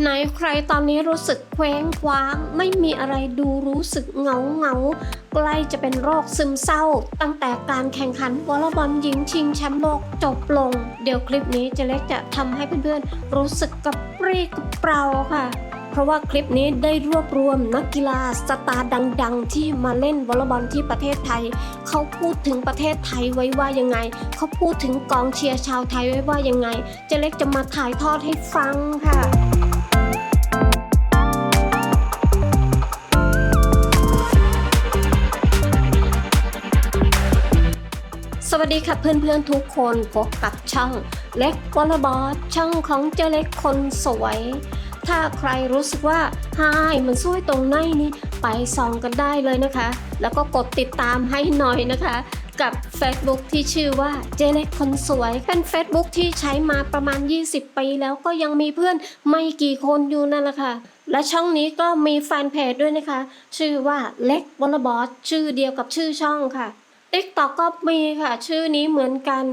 ไหนใครตอนนี้รู้สึกเคว้งคว้าง ไม่มีอะไรดูรู้สึกเหงาเหงาใกล้จะเป็นโรคซึมเศร้า ตั้งแต่การแข่งขันวอลเลย์บอลหญิงชิงแชมป์โลกจบลง เดี๋ยวคลิปนี้เจเล็กจะทำให้เพื่อนๆ รู้สึกกระปรี้กระเปร่าค่ะ เพราะว่าคลิปนี้ได้รวบรวมนักกีฬาสตาร์ดัง ๆ ที่มาเล่นวอลเลย์บอลที่ประเทศไทย เขาพูดถึงประเทศไทยไว้ว่ายังไง เขาพูดถึงกองเชียร์ชาวไทยไว้ว่ายังไง เจเล็กจะมาถ่ายทอดให้ฟังค่ะ วัสดีค่ะเพื่อนๆทุกคนพบกับช่องเล็กวอลบอลช่องของเจเล็กคนสวย ถ้าใครรู้สึกว่าฮายมันสวยตรงไหนนี่ไปส่องกันได้เลยนะคะ แล้วก็กดติดตามให้หน่อยนะคะ กับ Facebook ที่ชื่อว่าเจเล็กคนสวยเป็น Facebook ที่ใช้มาประมาณ 20 ปีแล้วก็ยังมีเพื่อนไม่กี่คนอยู่นั่นแหละค่ะและช่องนี้ก็มีแฟนเพจด้วยนะคะ ชื่อว่าเล็กวอลบอลชื่อเดียวกับชื่อช่องค่ะ t ิ k t o k ก็มีค่ะ ชื่อนี้เหมือนกัน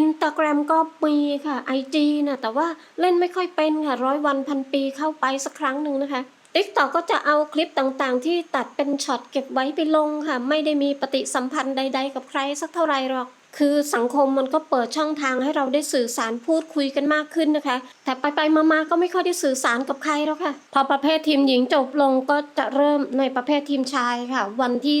Instagram ก็มีค่ะ IG นะแต่ว่าเล่นไม่ค่อยเป็นค่ะร้อยวันพันปีเข้าไปสักครั้งหนึ่งนะคะ t ิ k t o k ก็จะเอาคลิปต่างๆ ที่ตัดเป็นช็อตเก็บไว้ไปลงค่ะ ไม่ได้มีปฏิสัมพันธ์ใด ๆ กับใครสักเท่าไหร่หรอกคือสังคมมันก็เปิดช่องทางให้เราได้สื่อสารพูดคุยกันมากขึ้นนะคะ แต่ไปไปๆมาๆก็ไม่ค่อยได้สื่อสารกับใครแล้วค่ะ พอประเภททีมหญิงจบลงก็จะเริ่มในประเภททีมชายค่ะ วันที่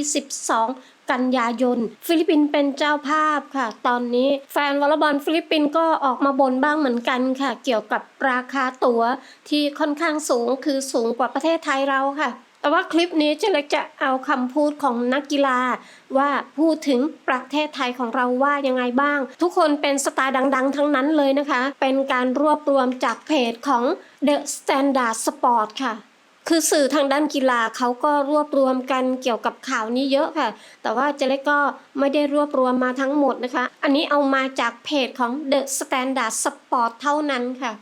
12 กันยายน ฟิลิปปินส์เป็นเจ้าภาพค่ะ ตอนนี้แฟนวอลเลย์บอลฟิลิปปินส์ก็ออกมาบ่นบ้างเหมือนกันค่ะ เกี่ยวกับราคาตั๋วที่ค่อนข้างสูงคือสูงกว่าประเทศไทยเราค่ะแต่ว่าคลิปนี้เจเล็กจะเอาคำพูดของนักกีฬา ว่าพูดถึงประเทศไทยของเราว่ายังไงบ้าง ทุกคนเป็นสตาร์ดัง ๆ ทั้งนั้นเลยนะคะ เป็นการรวบรวมจากเพจของ The Standard Sport ค่ะ คือสื่อทางด้านกีฬาเขาก็รวบรวมกันเกี่ยวกับข่าวนี้เยอะค่ะ แต่ว่าเจเล็กก็ไม่ได้รวบรวมมาทั้งหมดนะคะ อันนี้เอามาจากเพจของ The Standard Sport เท่านั้นค่ะ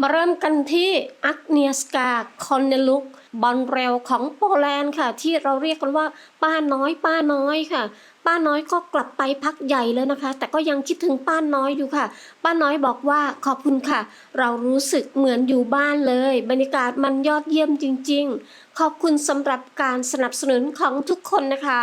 มาเริ่มกันที่อักเนียสกาคอนเนลุกบอลเร็วของโปแลนด์ค่ะ ที่เราเรียกกันว่าป้าน้อยป้าน้อยค่ะ ป้าน้อยก็กลับไปพักใหญ่แล้วนะคะ แต่ก็ยังคิดถึงป้าน้อยอยู่ค่ะ ป้าน้อยบอกว่าขอบคุณค่ะ เรารู้สึกเหมือนอยู่บ้านเลย บรรยากาศมันยอดเยี่ยมจริง ๆ ขอบคุณสำหรับการสนับสนุนของทุกคนนะคะ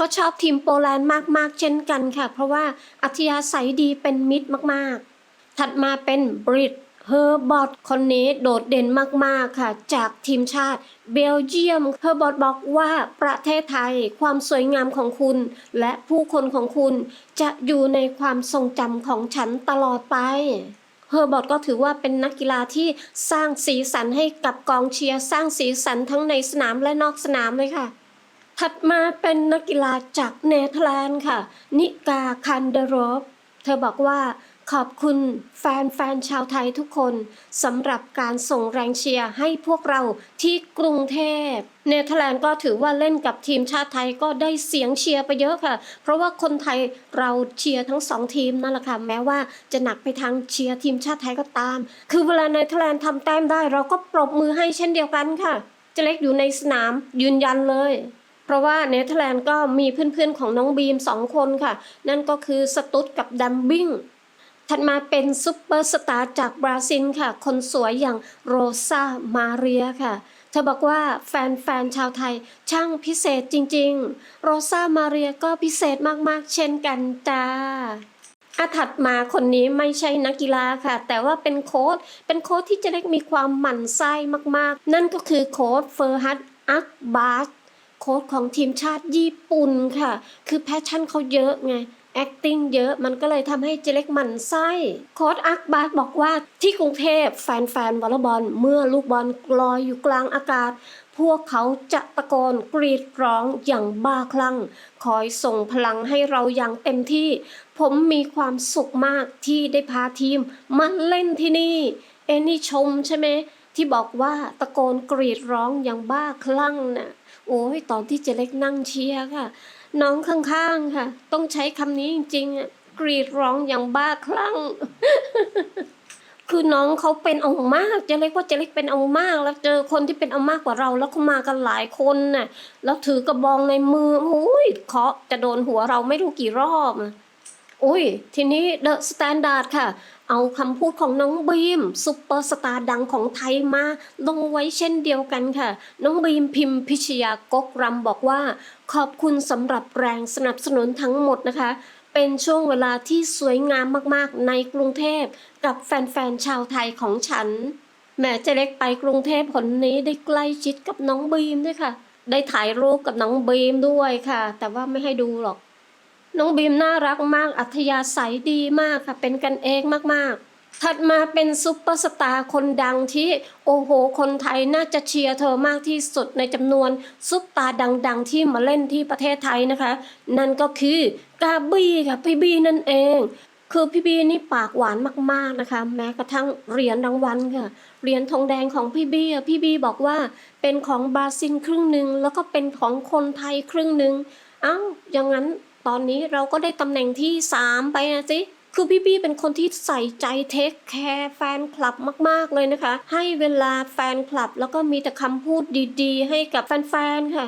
ก็ชอบทีมโปแลนด์มากๆ เช่นกันค่ะ เพราะว่าอัธยาศัยดีเป็นมิตรมากๆ ถัดมาเป็นบริต เฮอร์บอตคนนี้โดดเด่นมาก ๆ ค่ะ จากทีมชาติเบลเยียมเฮอร์บอตบอกว่าประเทศไทยความสวยงามของคุณ และผู้คนของคุณจะอยู่ในความทรงจำของฉันตลอดไปเฮอร์บอตก็ถือว่าเป็นนักกีฬาที่สร้างสีสันให้กับกองเชียร์สร้างสีสันทั้งในสนามและนอกสนามเลยค่ะ ถัดมาเป็นนักกีฬาจากเนเธอร์แลนด์ค่ะ นิกาคันเดโรฟเธอบอกว่า ขอบคุณแฟนๆชาวไทยทุกคนสำหรับการส่งแรงเชียร์ให้พวกเราที่กรุงเทพเนเธอร์แลนด์ก็ถือว่าเล่นกับทีมชาติไทยก็ได้เสียงเชียร์ไปเยอะค่ะ เพราะว่าคนไทยเราเชียร์ทั้งสองทีมนั่นแหละค่ะแม้ว่าจะหนักไปทางเชียร์ทีมชาติไทยก็ตาม คือเวลาเนเธอร์แลนด์ทำแต้มได้ เราก็ปรบมือให้เช่นเดียวกันค่ะเจะเล็กอยู่ในสนามยืนยันเลยเพราะว่าเนเธอร์แลนด์ก็มีเพื่อนๆของน้องบีมสองคนค่ะ นั่นก็คือสตุตกับดัมบิง ถัดมาเป็นซุปเปอร์สตาร์จากบราซิลค่ะ คนสวยอย่างโรซามาเรียค่ะ เธอบอกว่าแฟนๆชาวไทยช่างพิเศษจริงๆ โรซามาเรียก็พิเศษมากๆ เช่นกันจ้าอาถัดมาคนนี้ไม่ใช่นักกีฬาค่ะ แต่ว่าเป็นโค้ชเป็นโค้ชที่เจะเล็กมีความหมั่นไส้มากๆ นั่นก็คือโค้ชเฟอร์ฮัตอักบาสโค้ชของทีมชาติญี่ปุ่นค่ะ คือแพชชั่นเขาเยอะไง acting เยอะมันก็เลยทำให้เจเล็กหมันไส้โค้ชอักบาสบอกว่าที่กรุงเทพแฟนๆวอลเลย์บอลเมื่อลูกบอลลอยอยู่กลางอากาศ พวกเขาจะตะโกนกรีดร้องอย่างบ้าคลั่ง คอยส่งพลังให้เราอย่างเต็มที่ ผมมีความสุขมากที่ได้พาทีมมาเล่นที่นี่ เอ็นี่ชมใช่ไหมที่บอกว่าตะโกนกรีดร้องอย่างบ้าคลั่งน่ะโอ้ยตอนที่เจเล็กนั่งเชียร์ค่ะ น้องข้างๆค่ะ ต้องใช้คำนี้จริงๆอะกรีดร้องอย่างบ้าคลั่ง คือน้องเขาเป็นเอามากเจะเล็กว่าเจะเล็กเป็นเอามาก แล้วเจอคนที่เป็นเอามากกว่าเรา แล้วเขามากันหลายคนน่ะแล้วถือกระบองในมือโอ้ยเคาะจะโดนหัวเราไม่รู้กี่รอบ อุ้ย ทีนี้เดอะสแตนดาร์ดค่ะ เอาคำพูดของน้องบีมซุปเปอร์สตาร์ดังของไทยมาลงไว้เช่นเดียวกันค่ะ น้องบีมพิมพ์พิชยากกรำบอกว่า ขอบคุณสำหรับแรงสนับสนุนทั้งหมดนะคะ เป็นช่วงเวลาที่สวยงามมากๆ ในกรุงเทพกับแฟนๆชาวไทยของฉันแม่เจะเล็กไปกรุงเทพผลนี้ได้ใกล้ชิดกับน้องบีมด้วยค่ะ ได้ถ่ายรูปกับน้องบีมด้วยค่ะ แต่ว่าไม่ให้ดูหรอก น้องบีมน่ารักมาก อัธยาศัยดีมากค่ะ เป็นกันเองมากๆ ถัดมาเป็นซุปเปอร์สตาร์คนดังที่ โอ้โห คนไทยน่าจะเชียร์เธอมากที่สุดในจำนวนซุปตาดังๆ ที่มาเล่นที่ประเทศไทยนะคะ นั่นก็คือกาบี้ค่ะพี่บีนั่นเอง คือพี่บีนี่ปากหวานมากๆนะคะ แม้กระทั่งเหรียญรางวัลค่ะเหรียญทองแดงของพี่บีอะพี่บีบอกว่าเป็นของบราซิลครึ่งหนึ่งแล้วก็เป็นของคนไทยครึ่งหนึ่งเอ้าอย่างนั้น ตอนนี้เราก็ได้ตำแหน่งที่สามไปนะสิคือพี่บี้เป็นคนที่ใส่ใจเทคแคร์แฟนคลับมาก ๆ เลยนะคะ ให้เวลาแฟนคลับ แล้วก็มีแต่คำพูดดี ๆ ให้กับแฟน ๆ ค่ะ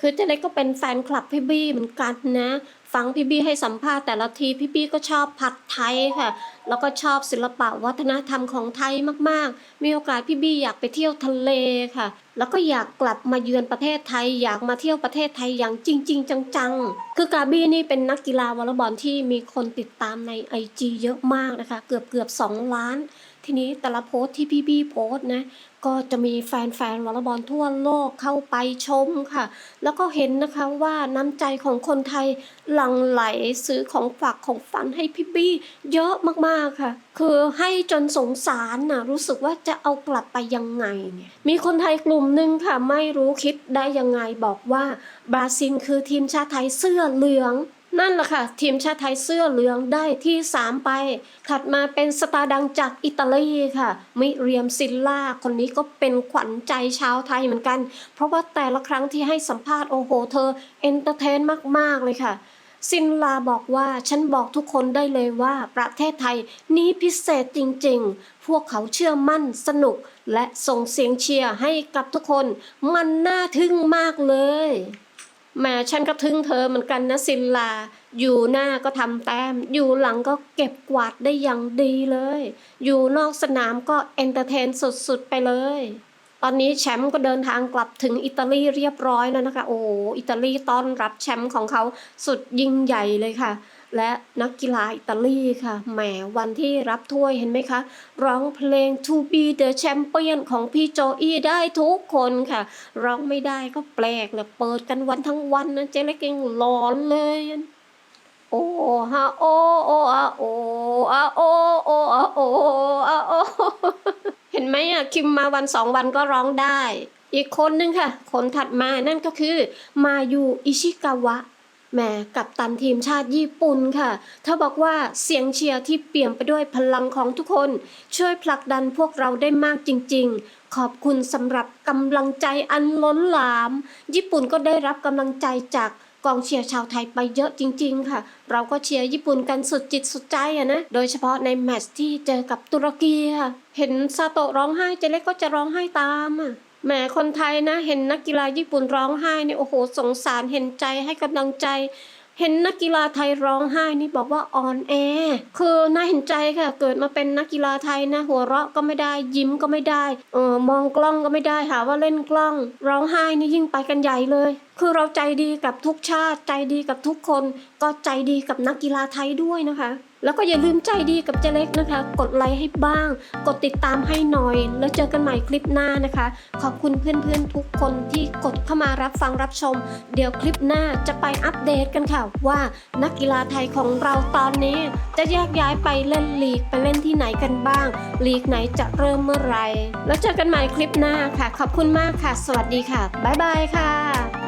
คือเจ๊เล็กก็เป็นแฟนคลับพี่บี้เหมือนกันนะ ฟังพี่บี้ให้สัมภาษณ์แต่ละทีพี่บี้ก็ชอบผัดไทยค่ะ แล้วก็ชอบศิลปะวัฒนธรรมของไทยมากๆ มีโอกาสพี่บี้อยากไปเที่ยวทะเลค่ะ แล้วก็อยากกลับมาเยือนประเทศไทย อยากมาเที่ยวประเทศไทยอย่างจริง ๆ จังๆ คือกาบี้นี่เป็นนักกีฬาวอลเลย์บอลที่มีคนติดตามในไอจเยอะมากนะคะ เกือบเกือบๆ2ล้าน ทีนี้แต่ละโพสต์ที่พี่บี้โพสต์นะ ก็จะมีแฟนๆวอลเลย์บอลทั่วโลกเข้าไปชมค่ะ แล้วก็เห็นนะคะว่าน้ำใจของคนไทยหลั่งไหลซื้อของฝากของฝันให้พี่บี้เยอะมากๆค่ะ คือให้จนสงสารนะรู้สึกว่าจะเอากลับไปยังไงเนี่ยมีคนไทยกลุ่มหนึ่งค่ะ ไม่รู้คิดได้ยังไงบอกว่าบราซิลคือทีมชาติไทยเสื้อเหลือง นั่นแหละค่ะ ทีมชาติไทยเสื้อเหลืองได้ที่ 3 ไป ถัดมาเป็นสตาร์ดังจากอิตาลีค่ะ มิเรียมซิลล่า คนนี้ก็เป็นขวัญใจชาวไทยเหมือนกัน เพราะว่าแต่ละครั้งที่ให้สัมภาษณ์โอ้โหเธอเอนเตอร์เทนมาก ๆ เลยค่ะ ซินลาบอกว่าฉันบอกทุกคนได้เลยว่าประเทศไทยนี้พิเศษจริง ๆ พวกเขาเชื่อมั่นสนุก และส่งเสียงเชียร์ให้กับทุกคน มันน่าทึ่งมากเลย แม่ฉันก็ทึ่งเธอเหมือนกันนะซินลา อยู่หน้าก็ทำแต้ม อยู่หลังก็เก็บกวาดได้อย่างดีเลย อยู่นอกสนามก็เอนเตอร์เทนสุดๆไปเลย ตอนนี้แชมป์ก็เดินทางกลับถึงอิตาลีเรียบร้อยแล้วนะคะ โอ้อิตาลีต้อนรับแชมป์ของเขาสุดยิ่งใหญ่เลยค่ะ และนักกีฬาอิตาลีค่ะ แหมวันที่รับถ้วยเห็นไหมคะ ร้องเพลง To be the champion ของพี่โจอี้ได้ทุกคนค่ะ ร้องไม่ได้ก็แปลกเลยเปิดกันวันทั้งวันนะเจ๊เล็กยังร้อนเลยโอ้ฮะโอโออะโออะโอโออะโออะโอเห็ นไหมอะคิมมาวันสองวันก็ร้องได้ อีกคนนึงค่ะ คนถัดมานั่นก็คือ มายูอิชิกาวะแหมกับตันทีมชาติญี่ปุ่นค่ะ เธอบอกว่าเสียงเชียร์ที่เปี่ยมไปด้วยพลังของทุกคน ช่วยผลักดันพวกเราได้มากจริง ๆ ขอบคุณสำหรับกำลังใจอันล้นหลาม ญี่ปุ่นก็ได้รับกำลังใจจาก กองเชียร์ชาวไทยไปเยอะจริง ๆ ค่ะ เราก็เชียร์ญี่ปุ่นกันสุดจิตสุดใจอะนะ โดยเฉพาะในแมตช์ที่เจอกับตุรกีค่ะ เห็นซาโตะร้องไห้เจเล็กก็จะร้องไห้ตามอะแหมคนไทยนะ เห็นนักกีฬาญี่ปุ่นร้องไห้เนี่ยโอ้โหสงสารเห็นใจให้กำลังใจ เห็นนักกีฬาไทยร้องไห้นี่บอกว่าอ่อนแอ คือน่าเห็นใจค่ะ เกิดมาเป็นนักกีฬาไทยนะ หัวเราะก็ไม่ได้ยิ้มก็ไม่ได้เออมองกล้องก็ไม่ได้หาว่าเล่นกล้อง ร้องไห้นี่ยิ่งไปกันใหญ่เลย คือเราใจดีกับทุกชาติใจดีกับทุกคน ก็ใจดีกับนักกีฬาไทยด้วยนะคะ แล้วก็อย่าลืมใจดีกับเจเล็กนะคะ กดไลค์ให้บ้าง กดติดตามให้หน่อย แล้วเจอกันใหม่คลิปหน้านะคะ ขอบคุณเพื่อนๆทุกคนที่กดเข้ามารับฟังรับชม เดี๋ยวคลิปหน้าจะไปอัปเดตกันค่ะ ว่านักกีฬาไทยของเราตอนนี้ จะแยกย้ายไปเล่นลีกไปเล่นที่ไหนกันบ้าง ลีกไหนจะเริ่มเมื่อไหร่แล้วเจอกันใหม่คลิปหน้าค่ะ ขอบคุณมากค่ะ สวัสดีค่ะบ๊ายบายค่ะ